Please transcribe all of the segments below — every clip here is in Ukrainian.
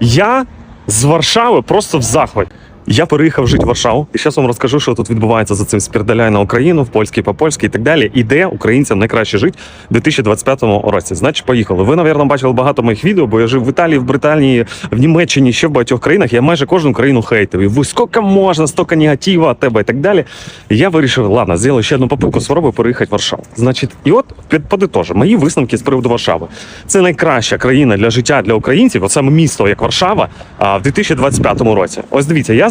Я з Варшави просто в захваті. Я переїхав жити в Варшаву, і зараз вам розкажу, що тут відбувається за цим спірдаляй на Україну, в польський по польськи і так далі. І де українцям найкраще жити в 2025 році. Значить, поїхали. Ви, напевно, бачили багато моїх відео, бо я жив в Італії, в Британії, в Німеччині, ще в багатьох країнах. Я майже кожну країну хейтив. І скільки можна, стільки негатива від тебе і так далі. І я вирішив, ладно, зробив ще одну попитку спробую переїхати в Варшаву. Значить, і от під подитожу, мої висновки з приводу Варшави. Це найкраща країна для життя для українців, от саме місто, як Варшава, а, в 2025 році. Ось дивіться, я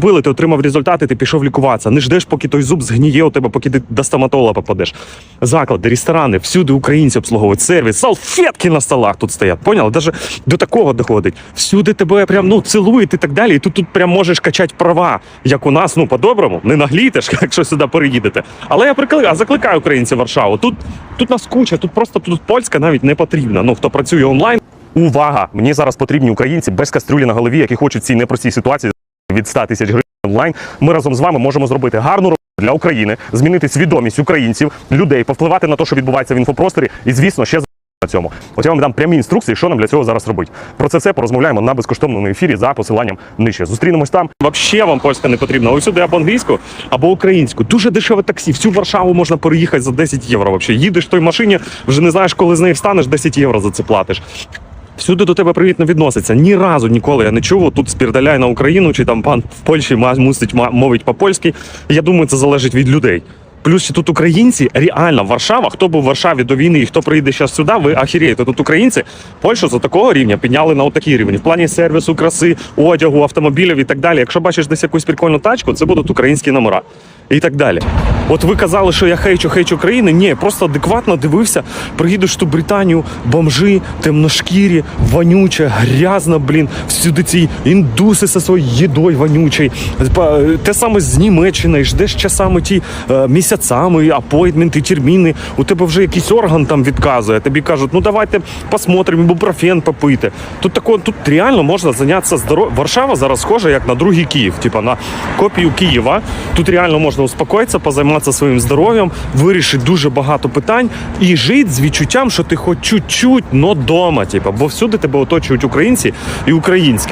ти отримав результати, ти пішов лікуватися. Не ждеш, поки той зуб згніє у тебе, поки ти до стоматолога попадеш. Заклади, ресторани, всюди українці обслуговують сервіс, салфетки на столах тут стоять. Поняли? Даже до такого доходить. Всюди тебе прям ну цілують і так далі. І тут тут прям можеш качати права, як у нас, ну по-доброму, не наглітеш, якщо сюди переїдете. Але я прикли... а закликаю українців Варшаву. Тут тут нас куча, тут просто тут польська навіть не потрібна. Ну хто працює онлайн. Увага! Мені зараз потрібні українці без кастрюлі на голові, які хочуть цій непростій ситуації від 100 тисяч гривень онлайн. Ми разом з вами можемо зробити гарну роботу для України, змінити свідомість українців, людей, повпливати на те, що відбувається в інфопросторі, і звісно, ще на цьому. От я вам дам прямі інструкції, що нам для цього зараз робити. Про це все порозмовляємо на безкоштовному ефірі за посиланням нижче. Зустрінемось там. Взагалі вам польська не потрібна. Ось сюди або англійську, або українську. Дуже дешеве таксі. Всю Варшаву можна переїхати за 10 євро. Вообще їдеш в той машині, вже не знаєш, коли з неї встанеш, 10 євро за це платиш. Всюди до тебе привітно відноситься. Ні разу ніколи я не чув. Тут спірдаляй на Україну, чи там пан в Польщі мусить мовить по-польськи. Я думаю, це залежить від людей. Плюс ще тут українці, реально Варшава, хто був в Варшаві до війни і хто приїде зараз сюди, ви ахірієте. Тут українці Польщу за такого рівня підняли на отакий рівень. В плані сервісу, краси, одягу, автомобілів і так далі. Якщо бачиш десь якусь прикольну тачку, це будуть українські номера. І так далі. От ви казали, що я хейчу, хейчу країни. Ні, просто адекватно дивився. Приїдеш ту Британію, бомжи, темношкірі, вонюче, грязно, блін. Всюди ці індуси зі своєю їдою вонючою. Те саме з Німеччини, ждеш часами ті е, місяцями, апойтменти, терміни. У тебе вже якийсь орган там відказує. Тобі кажуть, ну давайте посмотримо, ібупрофен попити. Тут тако, тут реально можна зайнятися здоров'ям. Варшава зараз схожа як на другий Київ, типа на копію Києва. Тут реально можна успокоїтися, позайматися своїм здоров'ям, вирішити дуже багато питань і жити з відчуттям, що ти хоч чуть-чуть, но дома, типа, бо всюди тебе оточують українці і українське.